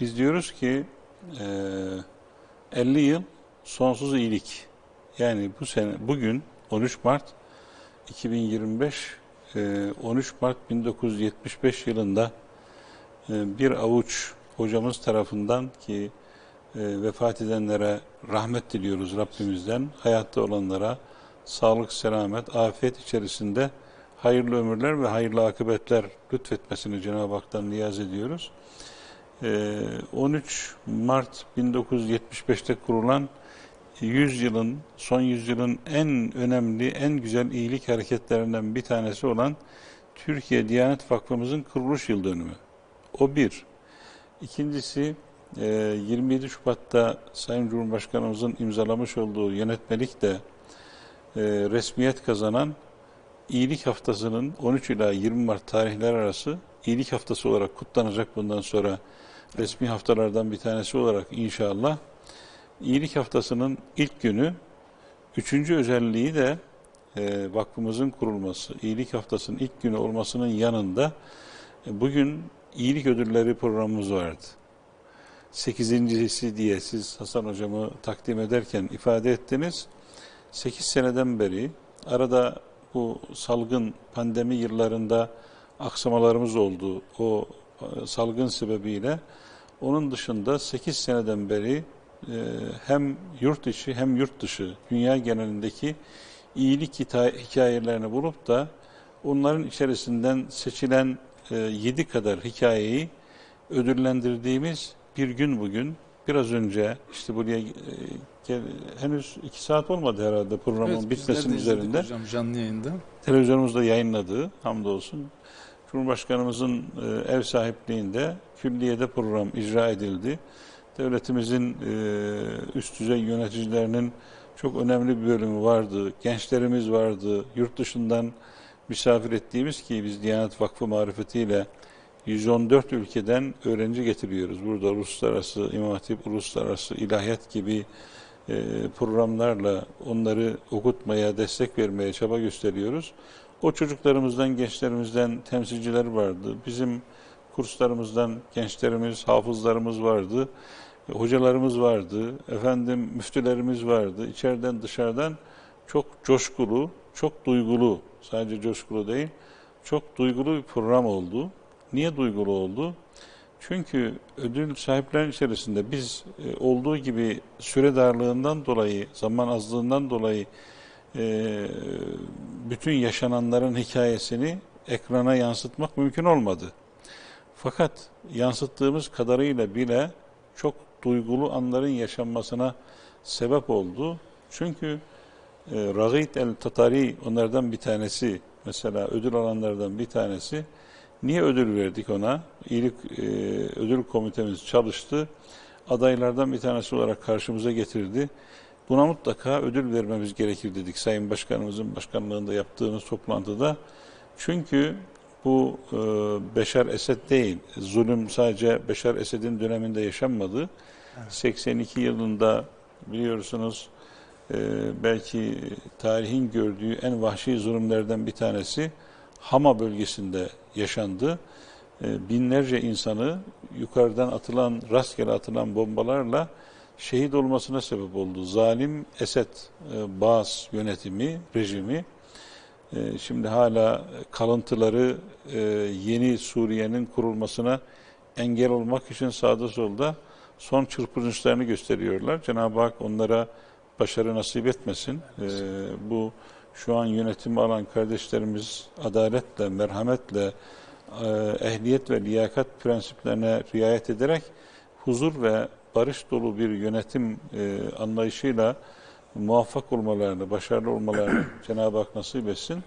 Biz diyoruz ki e, 50 yıl sonsuz iyilik. Yani bu sene bugün 13 Mart 2025 e, 13 Mart 1975 yılında e, bir avuç hocamız tarafından ki e, vefat edenlere rahmet diliyoruz Rabbimizden. Hayatta olanlara sağlık, selamet, afiyet içerisinde hayırlı ömürler ve hayırlı akıbetler lütfetmesini Cenab-ı Hak'tan niyaz ediyoruz. E, 13 Mart 1975'te kurulan 100 yılın, son yüzyılın en önemli, en güzel iyilik hareketlerinden bir tanesi olan Türkiye Diyanet Vakfımızın kuruluş yıl dönümü. O bir. İkincisi e, 27 Şubat'ta Sayın Cumhurbaşkanımızın imzalamış olduğu yönetmelik de e, resmiyet kazanan iyilik haftasının 13 ila 20 Mart tarihler arası iyilik haftası olarak kutlanacak bundan sonra resmi haftalardan bir tanesi olarak inşallah. İyilik haftasının ilk günü, üçüncü özelliği de e, vakfımızın kurulması. İyilik haftasının ilk günü olmasının yanında e, bugün iyilik ödülleri programımız vardı. Sekizincisi diye siz Hasan Hocamı takdim ederken ifade ettiniz. Sekiz seneden beri arada bu salgın pandemi yıllarında aksamalarımız oldu. O e, salgın sebebiyle onun dışında 8 seneden beri e, hem yurt içi hem yurt dışı dünya genelindeki iyilik hikayelerini bulup da onların içerisinden seçilen 7 kadar hikayeyi ödüllendirdiğimiz bir gün bugün. Biraz önce işte buraya e, gel- henüz 2 saat olmadı herhalde programın Evet, bitmesinin üzerinde Hocam canlı yayında. televizyonumuzda yayınladığı hamdolsun Cumhurbaşkanımızın e, ev sahipliğinde külliyede program icra edildi. Devletimizin e, üst düzey yöneticilerinin çok önemli bir bölümü vardı. Gençlerimiz vardı. Yurt dışından misafir ettiğimiz ki biz Diyanet Vakfı marifetiyle 114 ülkeden öğrenci getiriyoruz. Burada uluslararası İmam Hatip, uluslararası ilahiyat gibi e, programlarla onları okutmaya, destek vermeye çaba gösteriyoruz. O çocuklarımızdan, gençlerimizden temsilciler vardı. Bizim kurslarımızdan gençlerimiz, hafızlarımız vardı. E, Hocalarımız vardı. Efendim müftülerimiz vardı. İçeriden dışarıdan çok coşkulu, çok duygulu, sadece coşkulu değil, çok duygulu bir program oldu. Niye duygulu oldu? Çünkü ödül sahiplerinin içerisinde biz e, olduğu gibi süre darlığından dolayı, zaman azlığından dolayı e, bütün yaşananların hikayesini ekrana yansıtmak mümkün olmadı. Fakat yansıttığımız kadarıyla bile çok duygulu anların yaşanmasına sebep oldu. Çünkü e, Ragit el-Tatari onlardan bir tanesi, mesela ödül alanlardan bir tanesi. Niye ödül verdik ona? İyilik e, ödül komitemiz çalıştı. Adaylardan bir tanesi olarak karşımıza getirdi. Buna mutlaka ödül vermemiz gerekir dedik Sayın Başkanımızın başkanlığında yaptığımız toplantıda. Çünkü bu e, Beşar Esed değil, zulüm sadece Beşar Esed'in döneminde yaşanmadı. 82 yılında biliyorsunuz e, belki tarihin gördüğü en vahşi zulümlerden bir tanesi Hama bölgesinde yaşandı. E, binlerce insanı yukarıdan atılan, rastgele atılan bombalarla şehit olmasına sebep oldu. Zalim Esed e, Baas yönetimi, rejimi e, şimdi hala kalıntıları e, yeni Suriye'nin kurulmasına engel olmak için sağda solda son çırpınışlarını gösteriyorlar. Cenab-ı Hak onlara başarı nasip etmesin. E, bu şu an yönetimi alan kardeşlerimiz adaletle, merhametle, e, ehliyet ve liyakat prensiplerine riayet ederek huzur ve barış dolu bir yönetim e, anlayışıyla muvaffak olmalarını, başarılı olmalarını Cenab-ı Hak nasip etsin.